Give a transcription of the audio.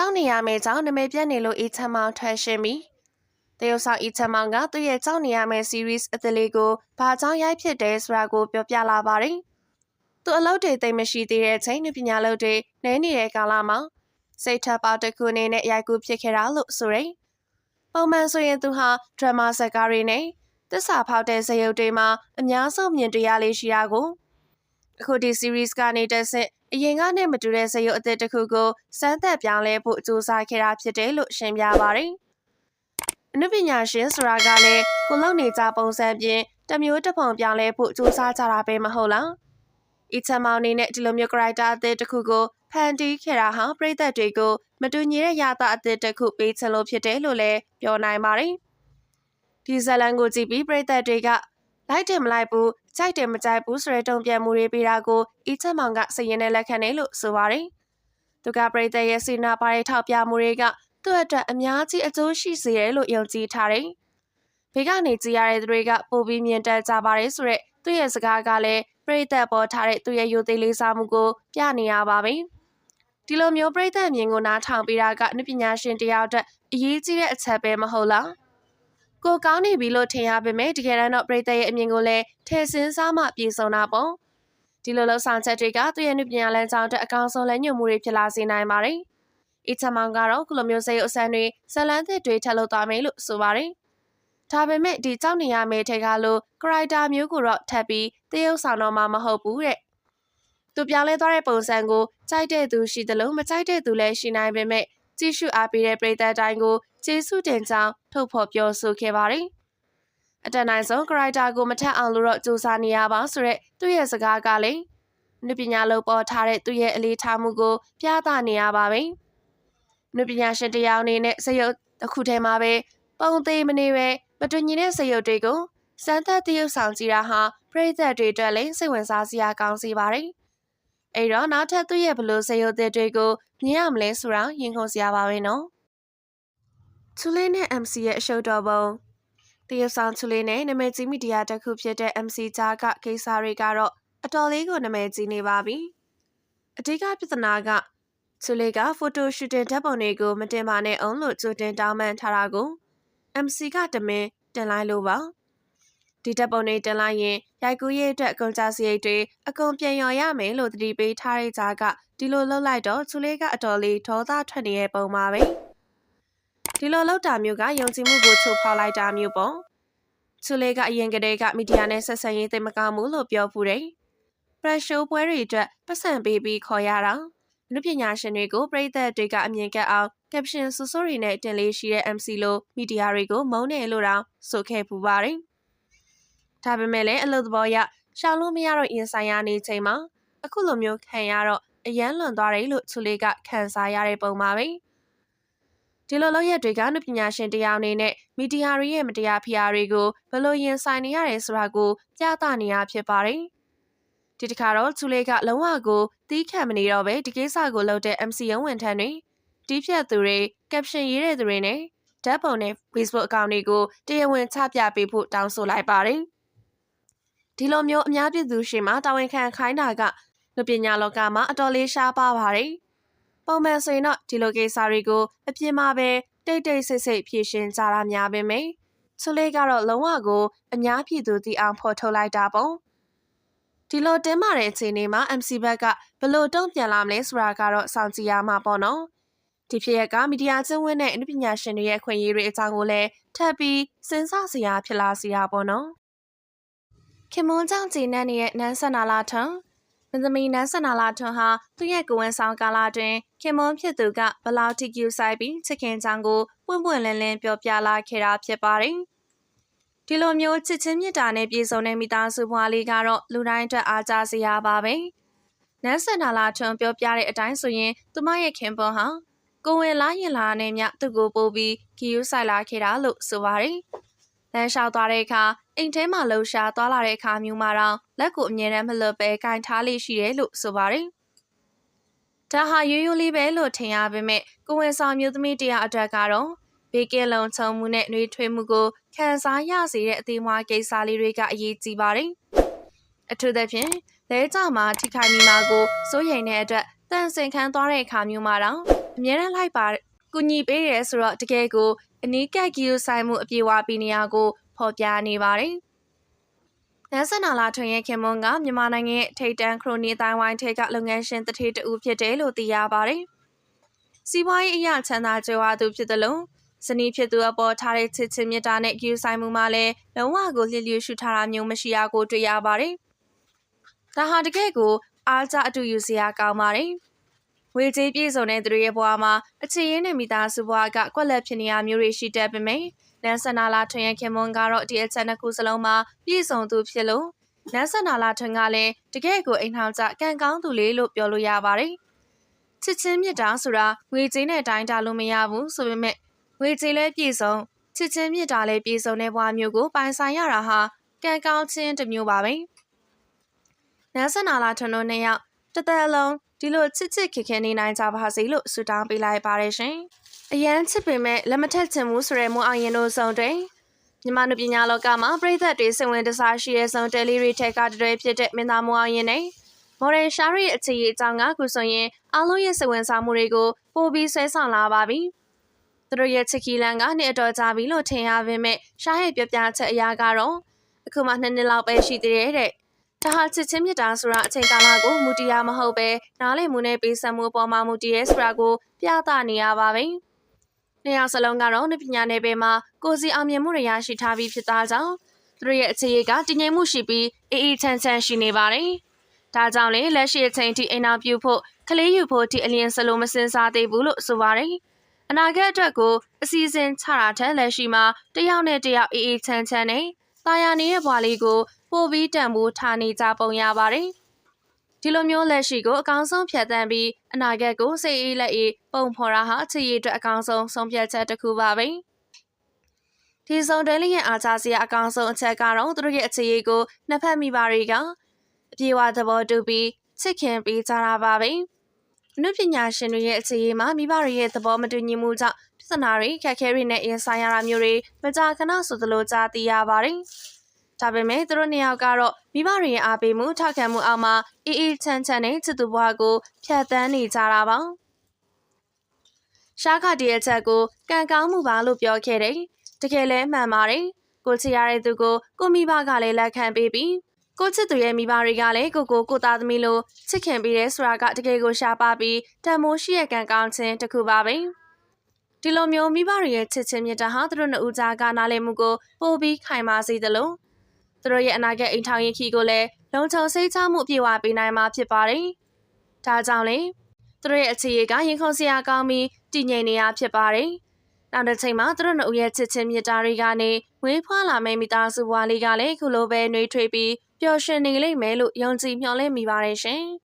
ကြောင်းနေရမယ့်ကြောင့်နမဲပြတ်နေလို့အီချမ်းမောင်ထွက်ရှင်ပြီတရုတ်ဆောင်အီချမ်းမောင်ကသူ့ရဲ့ကြောင်းနေရမယ့် series အသလေးကိုဘာကြောင့်ရိုက်ဖြစ်တယ်ဆိုတာကိုပြောပြလာပါတယ်သူအလုပ်တွေသိမ့်မရှိသေးတဲ့အချိန်နုပညာလုပ်တွေနဲနေတဲ့ကာလမှာစိတ်ထပ်ပေါတစ်ခုအနေနဲ့ရိုက်ကူးဖြစ်ခဲ့တာလို့ဆိုရယ်ပုံမှန်ဆိုရင်သူဟာဒရမာဇာတ်ကားတွေနဲ့သစ္စာဖောက်တဲ့ဇာတ်ရုပ်တွေမှာအများဆုံးမြင်တွေ့လေးရှိတာကို အခုဒီ series ကနေတက်ဆက်အရင်ကနဲ့မတူတဲ့ဇာတ်ရုပ်အသစ်တစ်ခုကိုစမ်းသပ်ပြောင်းလဲဖို့ကြိုးစားခဲ့တာဖြစ်တယ်လို့ရှင်းပြပါတယ်။အနုပညာရှင်ဆိုတာကလည်းကိုလုံနေကြပုံစံပြင်တစ်မျိုးတစ်ပုံပြောင်းလဲဖို့ကြိုးစားကြတာပဲမဟုတ်လား။အီချမ်မောင်နေနဲ့ဒီလိုမျိုး character အသစ်တစ်ခုကိုဖန်တီးခဲ့တာဟာပရိသတ်တွေကိုမတူညီတဲ့ရတာအသစ်တစ်ခုပေးချင်လို့ဖြစ်တယ်လို့လည်းပြောနိုင်ပါတယ်။ဒီဇလန်ကိုကြည့်ပြီးပရိသတ်တွေက လိုက်တယ်မလိုက်ဘူးကြိုက်တယ်မကြိုက်ဘူးဆိုတဲ့တုံ့ပြန်မှုတွေပေးတာကိုအီချက်မောင်ကစရင်နဲ့လက်ခံတယ်လို့ဆိုပါတယ်။သူကပရိသတ်ရဲ့စီနာပါတဲ့ထောက်ပြမှုတွေကသူ့အတွက်အများကြီးအကျိုးရှိစေတယ်လို့ယုံကြည်ထားတယ်။ဘေးကနေကြည်ရတဲ့သူတွေကပိုပြီးမြင်တတ်ကြပါတယ်ဆိုတဲ့သူ့ရဲ့စကားကလည်းပရိသတ်ပေါ်ထားတဲ့သူ့ရဲ့ယူသေးလေးစားမှုကိုပြနေရပါပဲ။ဒီလိုမျိုးပရိသတ်မြင်ကိုနားထောင်ပေးတာကအနုပညာရှင်တယောက်အတွက်အရေးကြီးတဲ့အချက်ပဲမဟုတ်လား။ ကိုကောင်းနေပြီလို့ထင်ရပေမဲ့တကယ်တမ်းတော့ပရိသတ်ရဲ့အမြင်ကိုလည်းထည့်စင်းစားမှပြေဆုံးတာပေါ့ဒီလိုလောက်ဆောင်ချက်တွေကသူ့ရဲ့နုပညာလမ်းကြောင်းအတွက်အကောင်းဆုံးလက်ညှိုးမှုတွေဖြစ်လာစေနိုင်ပါတယ်အစ်ချမောင်ကတော့ခုလိုမျိုးစေအစမ်းတွေဇလန်းသစ်တွေထပ်လုပ်သွားမယ်လို့ဆိုပါတယ်ဒါပေမဲ့ဒီကြောက်နေရမယ့်ထဲကလို့ကရိုက်တာမျိုးကိုတော့ထပ်ပြီးတရုပ်ဆောင်တော့မှမဟုတ်ဘူးတဲ့သူပြောင်းလဲသွားတဲ့ပုံစံကိုကြိုက်တဲ့သူရှိတယ်လို့မကြိုက်တဲ့သူလည်းရှိနိုင်ပေမဲ့ ကြည့်ရှုအားပေးတဲ့ပရိသတ်တိုင်းကိုကျေးဇူးတင်ကြောင်းထုတ်ဖော်ပြောဆိုခဲ့ပါတယ်။အတန်နိုင်ဆုံးကရိုက်တာကိုမထက်အောင်လို့တော့စူးစမ်းနေရပါဆိုရက်သူ့ရဲ့စကားကလည်းနုပညာလုံးပေါ်ထားတဲ့သူ့ရဲ့အလေးထားမှုကိုပြသနေရပါပဲ။နုပညာရှင်တယောက်အနေနဲ့စရုပ်တစ်ခုထဲမှာပဲပုံသေးမနေပဲမတူညီတဲ့စရုပ်တွေကိုစမ်းသပ်တရုပ်ဆောင်ကြည့်တာဟာပရိသတ်တွေအတွက်လည်းစိတ်ဝင်စားစရာကောင်းစီပါတယ်။ အဲ့တော့နောက်ထပ်သူ့ရဲ့ဘလို့စရုပ်တွေကိုမြင်ရမလဲဆိုတာရင်ခုန်စရာပါပဲနော်။ချူလေးနဲ့ MC ရဲ့အရှုပ်တော်ပုံတရုတ်ဆောင်ချူလေးနဲ့နာမည်ကြီးမီဒီယာတစ်ခုဖြစ်တဲ့ MC ကြားကကိစ္စတွေကတော့အတော်လေးကိုနာမည်ကြီးနေပါပြီအဓိကပြဿနာကချူလေးကဖိုတိုရှူတင်ဓာတ်ပုံတွေကိုမတင်ပါနဲ့အောင်လို့ကြိုတင်တောင်းပန်ထားတာကို MC ကတမင်တင်လိုက်လို့ပါ ဒီဓာတ်ပုံတွေတင်လိုက်ရင်ရိုက်ကူးရေးအတွက်အကုန်ကြစရိတ်တွေအကုန်ပြန်ရော်ရမယ်လို့တတိပေးထားတဲ့ကြားကဒီလိုလှုပ်လိုက်တော့ချူလေးကအတော်လေးဒေါသထွက်နေတဲ့ပုံပါပဲ။ဒီလိုလောက်တာမျိုးကယုံကြည်မှုကိုချိုးဖောက်လိုက်တာမျိုးပေါ့ချူလေးကအရင်ကတည်းကမီဒီယာနဲ့ဆက်ဆံရေးသိမကောင်းဘူးလို့ပြောဖူးတယ်ပရက်ရှိုးပွဲတွေအတွက်ပတ်စံပေးပြီးခေါ်ရတာလူပညာရှင်တွေကိုပြည်သက်တွေကအမြင်ကပ်အောင်ကပ်ရှင်ဆူဆိုရီနဲ့တင်လေးရှိတဲ့ MC လို့မီဒီယာတွေကိုမုန်းတယ်လို့တောင်ဆိုခဲ့ပူပါတယ် ဒါပေမဲ့လည်းအလုပ်သဘောရရှောင်လို့မရတော့ရင်ဆိုင်ရနေချိန်မှာအခုလိုမျိုးခံရတော့အယမ်းလွန်သွားတယ်လို့ချူလေးကခံစားရတဲ့ပုံပါပဲ။ဒီလိုလောက်ရက်တွေကနုပညာရှင်တရားအနေနဲ့မီဒီယာတွေရဲ့မတရားဖိအားတွေကိုဘယ်လိုရင်ဆိုင်နေရတယ်ဆိုတာကိုပြသနေရဖြစ်ပါတယ်။ဒီတစ်ခါတော့ချူလေးကလုံးဝကိုတီးခံမနေတော့ပဲဒီကိစ္စကိုလုပ်တဲ့ MC ရုံးဝန်ထမ်းတွေတီးဖြတ်သူတွေ caption ရေးတဲ့သူတွေနဲ့ဓာတ်ပုံနဲ့ Facebook အကောင့်တွေကိုတရားဝင်ချပြပေးဖို့တောင်းဆိုလိုက်ပါတယ်။ ဒီလိုမျိုးအများပြည်သူရှင်မှာတာဝန်ခံခိုင်းတာကလူပညာလောကမှာအတော်လေးရှားပါပါတယ်။ပုံမှန်ဆိုရင်တော့ဒီလိုကိစ္စတွေကိုအပြင်းမှာပဲတိတ်တိတ်ဆိတ်ဆိတ်ဖြေရှင်းကြတာများပဲမယ်။ဆိုလေးကတော့လုံးဝကိုအများပြည်သူသိအောင်ဖော်ထုတ်လိုက်တာပေါ့။ဒီလိုတင်းမာတဲ့အခြေအနေမှာ MC ဘက်ကဘလို့တုံ့ပြန်လာမလဲဆိုတာကတော့စောင့်ကြည့်ရမှာပေါ့နော်။ဒီဖြစ်ရကမီဒီယာကျင်းဝင်းတဲ့အနုပညာရှင်တွေရဲ့ခွင့်ရေးတွေအကြောင်းကိုလည်းထပ်ပြီးစဉ်းစားစရာဖြစ်လာစီရပေါ့နော်။ ခင်မွန်ကြောင့်ဂျင်းနဲ့ရဲ့နန်းဆန္ဒလာထုံမင်းသမီးနန်းဆန္ဒလာထွန်းဟာသူ့ရဲ့ကိုဝန်ဆောင်ကာလတွင်ခင်မွန်ဖြစ်သူကဘလောက်တိကျဆိုင်ပြီးချစ်ခင်ချောင်းကိုပွင့်ပွင့်လင်းလင်းပြောပြလာခဲ့တာဖြစ်ပါတယ်။ဒီလိုမျိုးချစ်ချင်းမြတ်တာနဲ့ပြည်စုံတဲ့မိသားစုဘွားလေးကတော့လူတိုင်းအတွက်အားကျစရာပါပဲ။နန်းဆန္ဒလာထွန်းပြောပြတဲ့အတိုင်းဆိုရင်သူမရဲ့ခင်ပွန်ဟာကိုဝင်လာရင်လာနဲ့မြသူ့ကိုပို့ပြီးခီယူဆိုင်လာခဲ့တာလို့ဆိုပါတယ်။ လမ်းလျှောက်သွားတဲ့အခါအိမ်ထဲမှာလှူရှားသွားလာတဲ့အခါမျိုးမှာတော့လက်ကိုအမြဲတမ်းမလွတ်ပဲကင်ထားလေးရှိတယ်လို့ဆိုပါတယ်။ဒါဟာရိုးရိုးလေးပဲလို့ထင်ရပေမဲ့ကိုဝင်ဆောင်မျိုးသမီးတရားအတွက်ကတော့ဘေကင်းလုံးချုံမှုနဲ့နှွေးထွေးမှုကိုခံစားရစေတဲ့အသေးမွားကိစ္စလေးတွေကအရေးကြီးပါတယ်။အထူးသဖြင့်လဲကြမှာထိခိုက်မိမှာကိုစိုးရိမ်တဲ့အတွက်တန်ဆင်ခန်းသွားတဲ့အခါမျိုးမှာတော့အမြဲတမ်းလိုက်ပါ ကူညီပေးရဲဆိုတော့တကယ်ကိုအနီးကပ်ကီယူဆိုင်မှုအပြေအဝပြီးနေရကိုဖော်ပြနေပါတယ်။နန်းစနာလာထွင်ရဲ့ခင်မွန်ကမြန်မာနိုင်ငံရဲ့ထိပ်တန်းခရိုနီအတိုင်းဝိုင်းထဲကလုပ်ငန်းရှင်တစ်ထေတူဖြစ်တယ်လို့သိရပါတယ်။စီးပွားရေးအရာချမ်းသာကြွယ်ဝသူဖြစ်တယ်လို့ဇနီးဖြစ်သူအပေါ်ထားတဲ့ချစ်ချင်းမြတ်တာနဲ့ကီယူဆိုင်မှုမှာလည်းလုံးဝကိုလျှလျှရှုထားတာမျိုးမရှိရကိုတွေ့ရပါတယ်။ဒါဟာတကယ်ကိုအားကြအတူယူစရာကောင်းပါတယ်။ ဝေကြီးပြည်စုံတဲ့သူတွေရဲ့ဘဝမှာအခြေရင်းနဲ့မိသားစုဘဝကကွက်လက်ဖြစ်နေရမျိုးတွေရှိတတ်ပေမယ့်နန်းဆန္ဒလာထွင်ရဲ့ခင်မွန်ကတော့ဒီအချက်နှစ်ခုစလုံးမှာပြည့်စုံသူဖြစ်လို့နန်းဆန္ဒလာထွင်ကလည်းတကယ့်ကိုအိမ်ထောင်ကြကံကောင်းသူလေးလို့ပြောလို့ရပါတယ်။ချစ်ချင်းမြတ်တာဆိုတာငွေကြေးနဲ့တိုင်းတာလို့မရဘူးဆိုပေမဲ့ငွေကြေးလည်းပြည့်စုံချစ်ချင်းမြတ်တာလည်းပြည့်စုံတဲ့ဘဝမျိုးကိုပိုင်ဆိုင်ရတာဟာကံကောင်းခြင်းတစ်မျိုးပါပဲ။နန်းဆန္ဒလာထွင်တို့နှစ်ယောက်တစ်သက်လုံး ဒီလိုချစ်ချစ်ခင်ခင်နေနိုင်ကြပါစေလို့ဆုတောင်းပေးလိုက်ပါတယ်ရှင်။အရန်ချစ်ပေမဲ့လက်မထက်ချင်ဘူးဆိုတဲ့မွန်အောင်ရင်တို့ဆောင်တွင်မြန်မာလူပညာလောကမှာပြည်သက်တွေစိတ်ဝင်တစားရှိတဲ့ဆုံးတယ်လီရီထက်ကတည်းဖြစ်တဲ့မင်းသားမွန်အောင်ရင်နဲ့မော်ဒန်ရှာရီရဲ့အခြေအကြောင်းကခုဆိုရင်အားလုံးရဲ့စိတ်ဝင်စားမှုတွေကိုပိုပြီးဆွဲဆောင်လာပါပြီ။သူတို့ရဲ့ချစ်ကီလန်ကနှစ်အတော်ကြာပြီလို့ထင်ရပေမဲ့ရှားရဲ့ပြပြချက်အရာကတော့အခုမှနှစ်နှစ်လောက်ပဲရှိသေးတယ်တဲ့။ ဒါဟာချစ်ချင်းမြတ်တာဆိုတာအချိန်ကာလကိုမူတည်ရမဟုတ်ပဲနားလည်မှုနဲ့ပေးဆက်မှုအပေါ်မှာမူတည်ရဲဆိုတာကိုပြသနေရပါပဲ။နေရာစလုံးကတော့နပညာနယ်ပယ်မှာကိုစီအောင်မြင်မှုတွေရရှိထားပြီးဖြစ်သားကြောင့်သူတို့ရဲ့အခြေအကတည်ငြိမ်မှုရှိပြီးအေးအေးချမ်းချမ်းရှိနေပါတယ်။ဒါကြောင့်လေလက်ရှိအချိန်ထိအိမ်အောင်ပြုဖို့ကလေးယူဖို့ထိအလင်းစလုံးမစင်စားသေးဘူးလို့ဆိုပါတယ်။အနာဂတ်အတွက်ကိုအစီအစဉ်ချတာထက်လက်ရှိမှာတယောက်နဲ့တယောက်အေးအေးချမ်းချမ်းနဲ့တာယာနေတဲ့ဘွာလေးကို ပို့ပြီးတန်ဖိုးထားနေကြပုံရပါတယ်။ဒီလိုမျိုးလက်ရှိကိုအကောင်းဆုံးဖြတ်သန်းပြီးအနာဂတ်ကိုစိတ်အေးလက်အေးပုံဖော်တာဟာအခြေရအတွက်အကောင်းဆုံးဆုံးဖြတ်ချက်တစ်ခုပါပဲ။ဒီစုံတယ်လေးရဲ့အားချစရာအကောင်းဆုံးအချက်ကတော့သူတို့ရဲ့အခြေရကိုနှစ်ဖက်မိပါတွေကအပြေဝသဘောတူပြီးချစ်ခင်ပေးကြတာပါပဲ။အနုပညာရှင်တွေရဲ့အခြေရမှာမိဘတွေရဲ့သဘောမတူညီမှုကြောင့်ပြဿနာတွေခက်ခဲတွေနဲ့ရင်ဆိုင်ရတာမျိုးတွေမကြာခဏဆိုသလိုကြားသိရပါတယ်။ ဒါပေမဲ့သူတို့နှစ်ယောက်ကတော့မိဘတွေရဲ့အားပေးမှုထောက်ခံမှုအောက်မှာအေးအေးချမ်းချမ်းနဲ့ချစ်သူဘဝကိုဖြတ်သန်းနေကြတာပါရှားခတရဲ့ချက်ကိုကံကောင်းမှုပါလို့ပြောခဲ့တယ်တကယ်လဲမှန်ပါတယ်ကိုချစ်ရတဲ့သူကိုကိုမိဘကလည်းလက်ခံပေးပြီးကိုချစ်သူရဲ့မိဘတွေကလည်းကိုကိုကိုသားသမီးလိုချစ်ခင်ပေးတယ်ဆိုတာကတကယ်ကိုရှားပါပြီးတန်မိုးရှိရဲ့ကံကောင်းခြင်းတစ်ခုပါပဲဒီလိုမျိုးမိဘတွေရဲ့ချစ်ချင်းမြတ်တာဟာသူတို့နှစ်ဦးကြားကနားလည်မှုကိုပိုပြီးခိုင်မာစေသလို သူတို့ရဲ့အနာဂတ်အိမ်ထောင်ရေးခီကိုလည်းလုံခြုံစိတ်ချမှုပြေဝပေးနိုင်မှာဖြစ်ပါတယ်။ဒါကြောင့်လေသူတို့ရဲ့အခြေအကရင်ခုန်စရာကောင်းပြီးတည်ငြိမ်နေရဖြစ်ပါတယ်။နောက်တစ်ချိန်မှာသူတို့နှစ်ဦးရဲ့ချစ်ချင်းမြတ်တာတွေကနေဝေးဖွာလာမယ့်မိသားစုဘဝလေးကလည်းခုလိုပဲနှွေးထွေးပြီးပျော်ရွှင်နေလိမ့်မယ်လို့ယုံကြည်မျှော်လင့်မိပါတယ်ရှင်။